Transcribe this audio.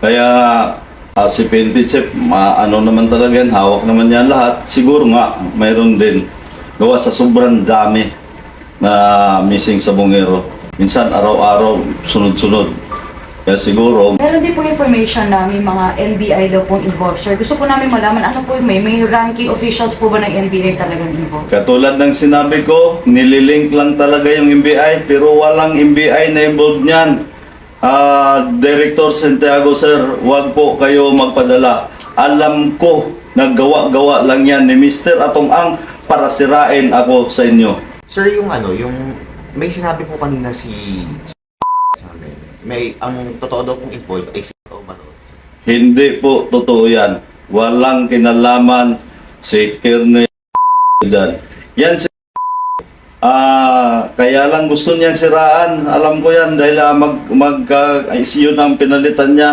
Kaya ah, si PNP Chief, ma- ano naman talaga yan, hawak naman yan lahat. Siguro nga, mayroon din. Gawa sa sobrang dami na missing sa Bungero. Minsan araw-araw, sunod-sunod. Kaya siguro, Meron din po information na may mga NBI daw pong involved, sir. Gusto po namin malaman, ano po may, may ranking officials po ba ng NBI talagang involved? Katulad ng sinabi ko, nililink lang talaga yung MBI pero walang MBI na involved niyan. Ah, Director Santiago sir, wag po kayo magpadala. Alam ko naggawa-gawa lang yan ni Mr. Atong Ang para sirain ako sa inyo. Sir, yung ano, yung may sinabi po kanina si sa amin. May ang totoo daw pong involved ay si to? Hindi po totoo yan. Walang kinalaman si Kernel dyan. Yan si Ah, kaya lang gusto niyang siraan. Alam ko yan dahil ah, mag mag na ang pinalitan niya.